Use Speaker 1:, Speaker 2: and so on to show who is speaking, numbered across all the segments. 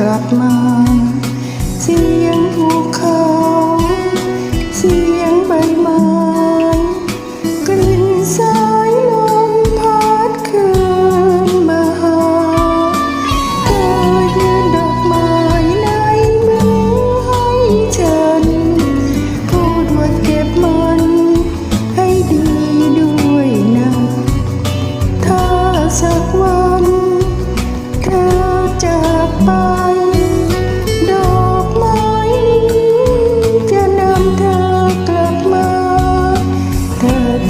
Speaker 1: กลับมาเสียงภูเขา เสียงใบไม้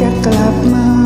Speaker 1: จะกลับมา